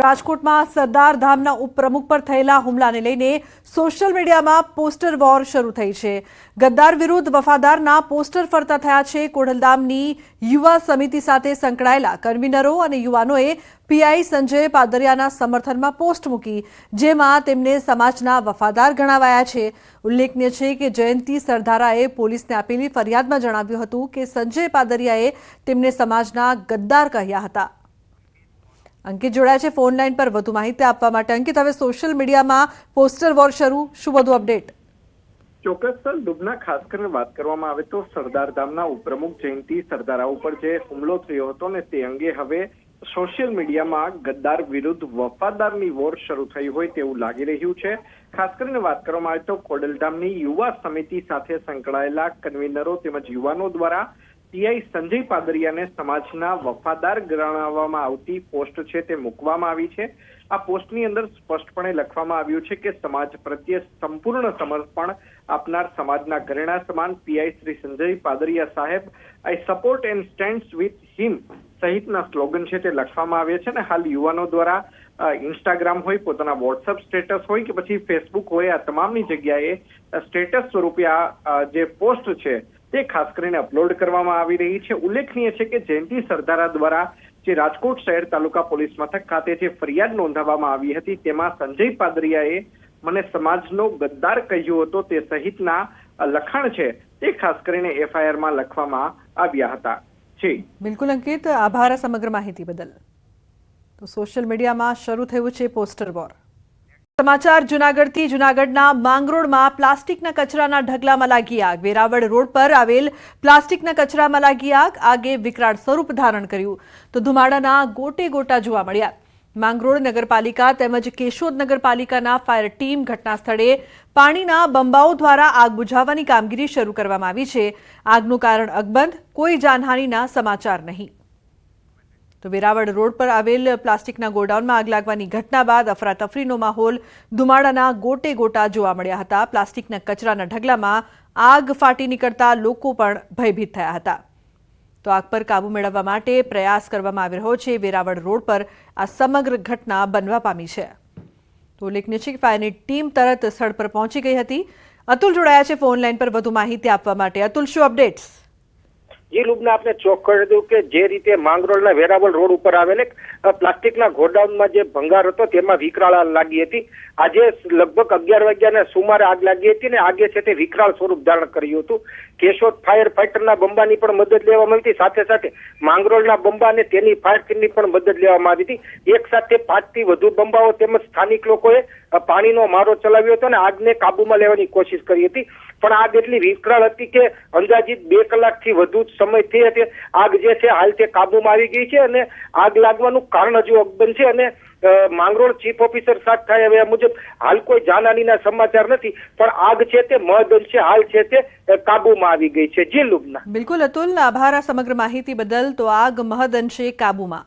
રાજકોટમાં સરદાર ધામના ઉપપ્રમુખ પર થયેલા હુમલાને લઈને સોશિયલ મીડિયામાં પોસ્ટર વોર શરૂ થઈ છે. ગદ્દાર વિરુદ્ધ વફાદારના પોસ્ટર ફરતા થયા છે. કોડલધામની યુવા સમિતિ સાથે સંકળાયેલા કન્વીનરો અને યુવાનોએ પીઆઈ સંજય પાદરિયાના સમર્થનમાં પોસ્ટ મૂકી, જેમાં તેમને સમાજના વફાદાર ગણાવાયા છે. ઉલ્લેખનીય છે કે જયંતિ સરદારાએ પોલીસને આપેલી ફરિયાદમાં જણાવ્યું હતું કે સંજય પાદરિયાએ તેમને સમાજના ગદ્દાર કહ્યા હતા. અંકિત જોડાયા છે ફોન લાઈન પર વધુ માહિતી આપવા માટે. અંકિત, હવે સોશિયલ મીડિયામાં પોસ્ટર વોર શરૂ. શું વધુ અપડેટ ચોક્કસ સર ડુબના ખાસ કરીને વાત કરવામાં આવે તો સરદાર ધામના ઉપપ્રમુખ જયંતિ સરદારા ઉપર જે હુમલો થયો હતો ને તે અંગે હવે સોશિયલ મીડિયામાં ગદ્દાર વિરુદ્ધ વફાદારની વોર શરૂ થઈ હોય તેવું લાગી રહ્યું છે. ખાસ કરીને વાત કરવામાં આવે તો ખોડલધામની યુવા સમિતિ સાથે સંકળાયેલા કન્વીનરો તેમજ યુવાનો દ્વારા પીઆઈ સંજય પાદરિયાને સમાજના વફાદાર ગણાવવામાં આવતી પોસ્ટ છે તે મૂકવામાં આવી છે. આ પોસ્ટની અંદર સ્પષ્ટપણે લખવામાં આવ્યું છે કે સમાજ પ્રત્યે સંપૂર્ણ સમર્પણ આપનાર સમાજના ઘરેણા સમાન પીઆઈ શ્રી સંજય પાદરિયા સાહેબ I support and stands with him સહિતના સ્લોગન છે તે લખવામાં આવ્યા છે અને હાલ યુવાનો દ્વારા ઇન્સ્ટાગ્રામ હોય, પોતાના વોટ્સઅપ સ્ટેટસ હોય કે પછી ફેસબુક હોય, આ તમામની જગ્યાએ સ્ટેટસ સ્વરૂપે આ જે પોસ્ટ છે તે ખાસ કરીને અપલોડ કરવામાં આવી રહી છે. ઉલ્લેખનીય છે કે જયંતિ સરદારા દ્વારા જે રાજકોટ શહેર તાલુકા પોલીસ મથક ખાતે જે ફરિયાદ નોંધાવવામાં આવી હતી, તેમાં સંજય પાદરિયાએ મને સમાજનો ગદ્દાર કહ્યો હતો, તે સહિતના લખાણ છે, તે ખાસ કરીને એફઆઈઆરમાં લખવામાં આવ્યા હતા. જી. બિલકુલ, અંકિત. આભાર સમગ્ર માહિતી બદલ. તો સોશિયલ મીડિયામાં શરૂ થયું છે પોસ્ટર વોર. સમાચાર, જુનાગઢથી જુનાગઢના માંગરોળમાં પ્લાસ્ટિકના કચરાના ઢગલામાં લાગી આગ. વેરાવળ રોડ પર આવેલ પ્લાસ્ટિકના કચરામાં લાગી આગ. આગે વિકરાળ સ્વરૂપ ધારણ કર્યું. તો ધુમાડાના ગોટે ગોટા જોવા મળ્યા. માંગરોળ નગરપાલિકા તેમજ કેશોદ નગરપાલિકાના ફાયર ટીમ ઘટના સ્થળે પાણીના બંબાઓ દ્વારા આગ બુઝાવવાની કામગીરી શરૂ કરવામાં આવી છે. આગનું કારણ અકબંધ. કોઈ જાનહાનિના સમાચાર નહીં. તો વેરાવળ રોડ પર આવેલ પ્લાસ્ટિકના ગોડાઉનમાં આગ લાગવાની ઘટના બાદ અફરાતફરીનો માહોલ ધુમાડાના ગોટે ગોટા જોવા મળ્યા હતા. પ્લાસ્ટિકના કચરાના ઢગલામાં આગ ફાટી નીકળતા લોકો પણ ભયભીત થયા હતા. તો આગ પર કાબુ મેળવવા માટે પ્રયાસ કરવામાં આવી રહ્યો છે. વેરાવળ રોડ પર આ સમગ્ર ઘટના બનવા પામી છે. તો ઉલ્લેખનીય છે કે ફાયરની ટીમ તરત સ્થળ પર પહોંચી ગઈ હતી. અતુલ જોડાયા છે ફોન લાઈન પર વધુ માહિતી આપવા માટે. અતુલ, શું અપડેટ્સ? જે લુબના ચોક કરી દીધું કે જે રીતે માંગરોળના વેરાવળ રોડ ઉપર આવેલ એક પ્લાસ્ટિકના ગોડાઉનમાં જે ભંગાર હતો તેમાં વિકરાળ લાગી હતી. આજે લગભગ અગિયાર વાગ્યાના સુમારે આગ લાગી હતી ને આગે છે તે વિકરાળ સ્વરૂપ ધારણ કર્યું હતું. કેશોદ ફાયર ફાઈટરના બંબાની પણ મદદ લેવામાં આવી હતી. સાથે સાથે માંગરોળના બંબા અને તેની ફાયર ટીમની પણ મદદ લેવામાં આવી હતી. એક સાથે પાંચથી વધુ બંબાઓ તેમજ સ્થાનિક લોકોએ પાણીનો મારો ચલાવ્યો હતો અને આગને કાબુમાં લેવાની કોશિશ કરી હતી. પણ આગ એટલી વિકરાળ હતી કે અંદાજિત બે કલાકથી વધુ સમય થઈ આગ જે છે હાલ તે કાબુમાં આવી ગઈ છે અને આગ લાગવાનું કારણ હજુ અકબંધ છે અને માંગરોળ ચીફ ઓફિસર સાથ થાય હવે મુજબ હાલ કોઈ જાનહાનીના સમાચાર નથી, પણ આગ છે તે મહદઅંશે હાલ છે તે કાબુમાં આવી ગઈ છે. જી લુબના. બિલકુલ અતુલ આભાર આ સમગ્ર માહિતી બદલ. તો આગ મહદઅંશે કાબુમાં.